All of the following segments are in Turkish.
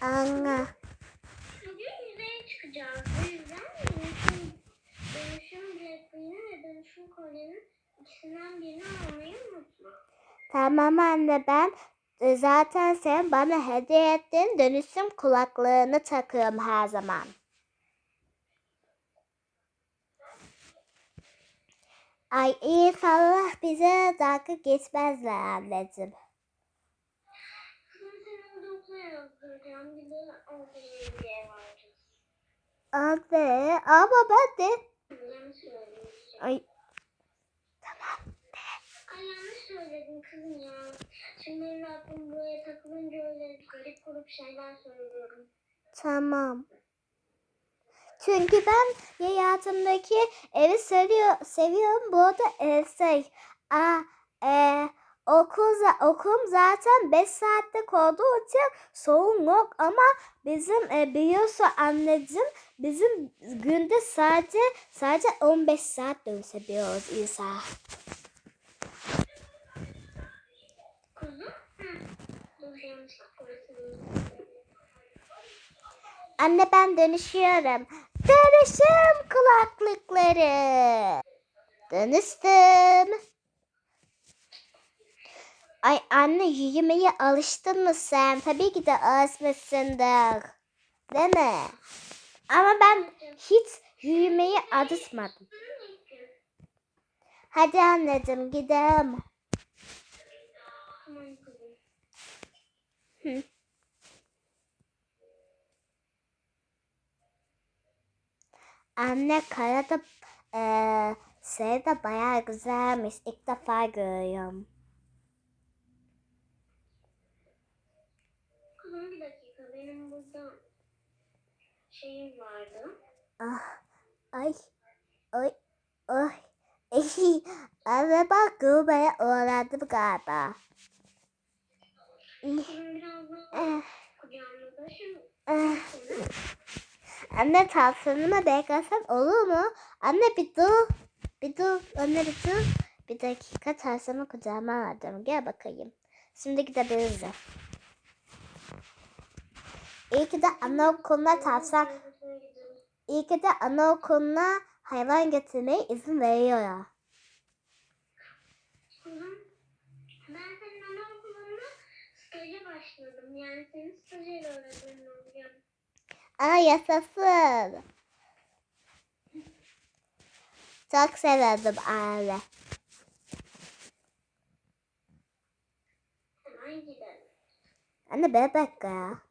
Anne. Bugün yüzeye çıkacağız. Bu yüzden dönüşüm, dönüşüm bilekliğini ve dönüşüm kolyenin ikisinden birini almayı unutma. Tamam anne ben e, zaten sen bana hediye ettin dönüşüm kulaklığını takıyorum her zaman. Ay inşallah bize dalga geçmezler anneciğim. Kızım seni orada okula yazdıracağım. Bir de orada yeni bir ev alacağız. Anne ama ben de Yanlış söyledim. ay Ay yanlış söyledim kızım ya. Şimdi aklım buraya takılınca öyle garip grup şeyler söylüyorum. tamam. Çünkü ben hayatımdaki evi seviyor, seviyorum. Bu arada e, şey, a, e, okul, okulum zaten 5 saatlik olduğu için sorun yok ama bizim e, biliyorsun anneciğim bizim günde sadece sadece 15 saat dönüşebiliyoruz İsa. Anne ben dönüşüyorum. Dönüşüm kulaklıkları. Dönüştüm. Ay anne yürümeye alıştın mı sen? Tabii ki de alışmışsındır. Değil mi? Ama ben hiç yürümeyi alışmadım. Hadi anneciğim gidelim. Anne karada eee şey bayağı güzelmiş. İlk defa görüyorum. Kızım bir dakika. Burada şeyim vardı. Ah, ay, ay, ay. Anne bak görmeye öğrendim galiba. Eh, eh. Anne tatlımı beklesem olur mu? Anne bir dur. Bir dur. Anne bir dur. Bir dakika tatlımı kucağıma aldım. Gel bakayım. Şimdi gidebiliriz. İyi ki de anaokuluna tavşan, iyi ki de anaokuluna hayvan getirmeye izin veriyor. Kızım ben senin anaokulunda staja başladım. Yani senin stajyer öğretmenin olacağım. Aa yaşasın. Çok severdim aile. Hemen gidelim. Anne bebek ya.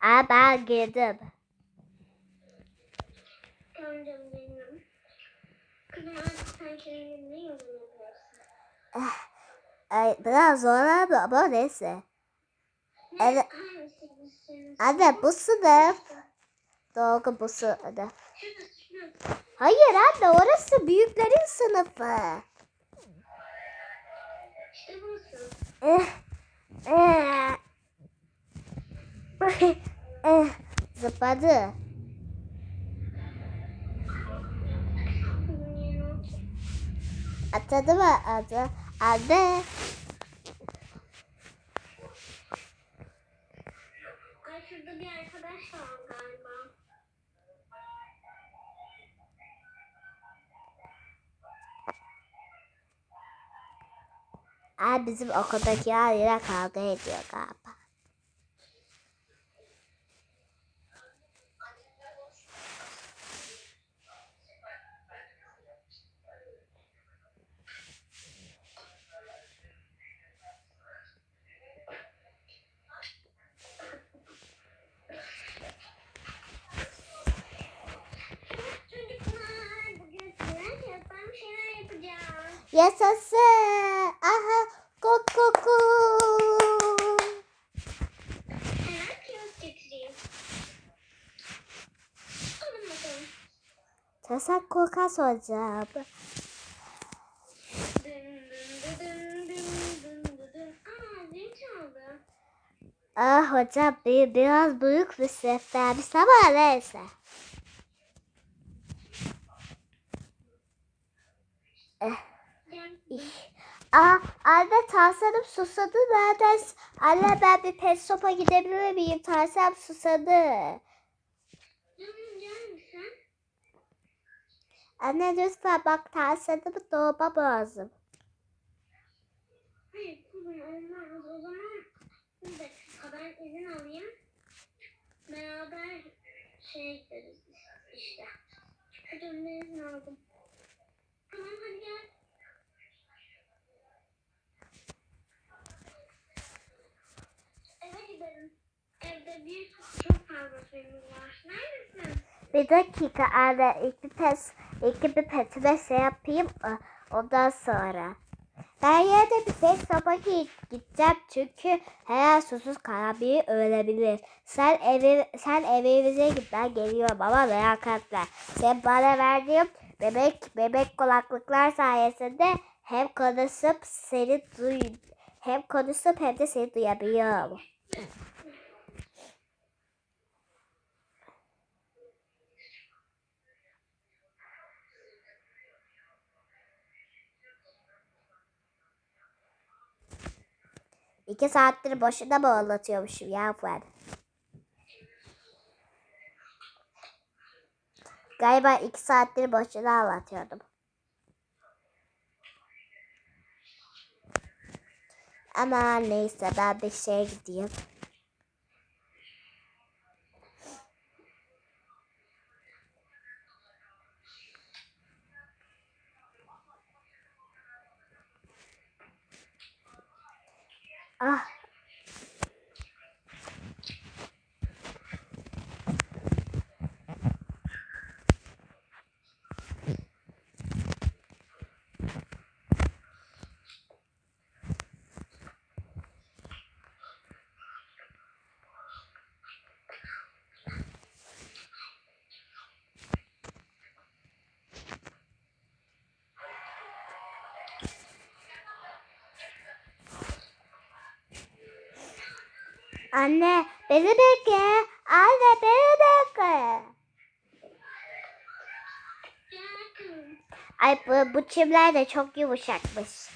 Aa ben girdim. Benim. Sen ne yorum yapıyorsun? Ay, biraz zor abi ama neyse. Ne? Evet. Anne bu sınıf. Doğru bu sınıf. Hayır anne orası büyüklerin sınıfı. İşte burası. Eh. eh, zıpladı. Yeni otur. Atadı mı adı? Anne. Ay şurada bir arkadaş var galiba. Ay bizim okuldaki yine kavga ediyor galiba. Çocuklar bugün sizinle kağıttan bir şeyler yapacağız. Yaşasın. Aha. Kuku. Hemen kağıt getireyim. Tasak korka soracağım. Ah hocam bir, biraz büyük bir ses vermiş ama neyse. Aa, anne tansiyonum susadı. Nereden? Anne ben bir pet shop'a gidebilir miyim? Tansiyonum susadı. Anne lütfen bak tansiyonumu doğmam lazım. Hayır kuzum olmaz. O zaman bir dakika ben izin alayım. Beraber şey gideriz işte. Çocuğumda izin aldım. Tamam hadi gel. Eve gidelim. Evde bir çok fazla suyumuz var. Neredesin? Bir dakika. İlk bir pes, ilk bir petime şey yapayım. Ondan sonra. Ben yine bir pet shop'a gi- gideceğim çünkü her susuz kalabilir, ölebilir. Sen evi, sen evimize git ben geliyorum ama merak etme. Sen bana verdiğin bebek bebek kulaklıklar sayesinde hem konuşup seni duy hem konuşup hem de seni duyabiliyorum. İki saattir boşuna mı anlatıyormuşum ya ben? Galiba iki saattir boşuna anlatıyordum. Ama neyse ben bir şeye gideyim. Ah. Anne beni bekle. Anne beni bekle. Ay bu, bu çimler de çok yumuşakmış.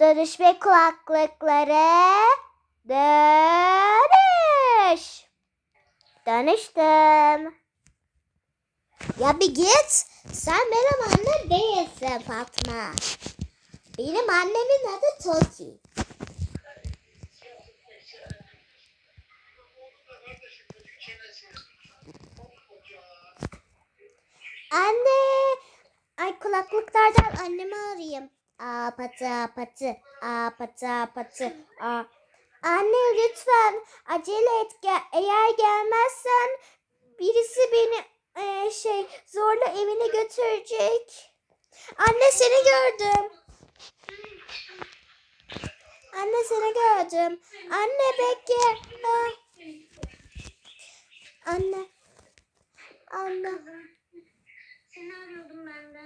Dönüşme kulaklıkları. Dönüş. Dönüştüm. Ya bir git. Sen benim annem değilsin Fatma. Benim annemin adı Toki. Anne. Ay kulaklıklardan annemi arayayım. Aa patı patı. Aa patı patı. Aa. Anne lütfen acele et. Eğer gelmezsen birisi beni eee, şey zorla evine götürecek. Anne seni gördüm. Anne seni gördüm. Anne bekle. Aa, Anne. Anne. Seni arıyordum ben de.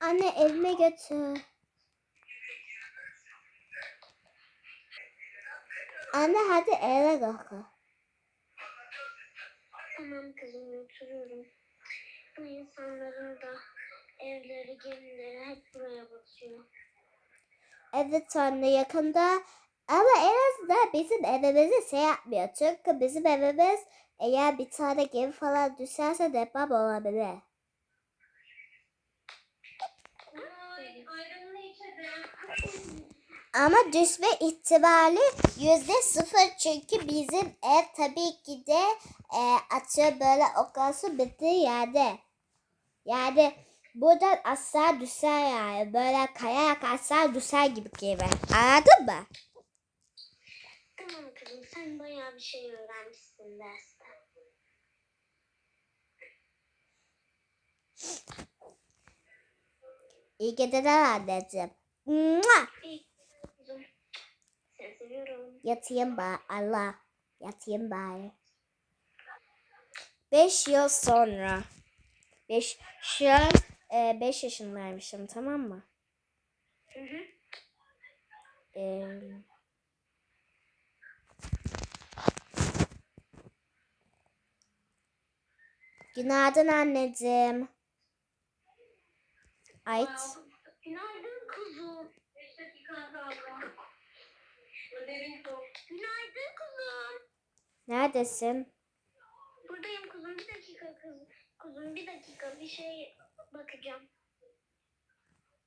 Anne evime götür. Anne hadi eve kalk. Tamam kızım götürüyorum. Bu insanların da evleri, gemileri hep buraya batıyor. Evet anne yakında ama en azından bizim evimizi şey yapmıyor. Çünkü bizim evimiz eğer bir tane gemi falan düşerse deprem olabilir. Ama düşme ihtimali yüzde sıfır çünkü bizim ev tabii ki de e, atıyor böyle okyanusun bittiği yerde. Yani buradan aşağı düşer yani. Böyle kayarak aşağı düşer gibi gibi. Anladın mı? Tamam kızım sen bayağı bir şey öğrenmişsin derste. İyi geceler anneciğim. Mua! Seni seviyorum. Yatayım bari. Allah. Yatayım bari. Beş yıl sonra. Beş, an e, beş yaşındaymışım tamam mı? Hı hı. E, Günaydın anneciğim. Ay Günaydın kuzum. 5. Günaydın kuzum. neredesin? Buradayım kuzum. Bir dakika kuzum. Kuzum bir dakika bir şey bakacağım.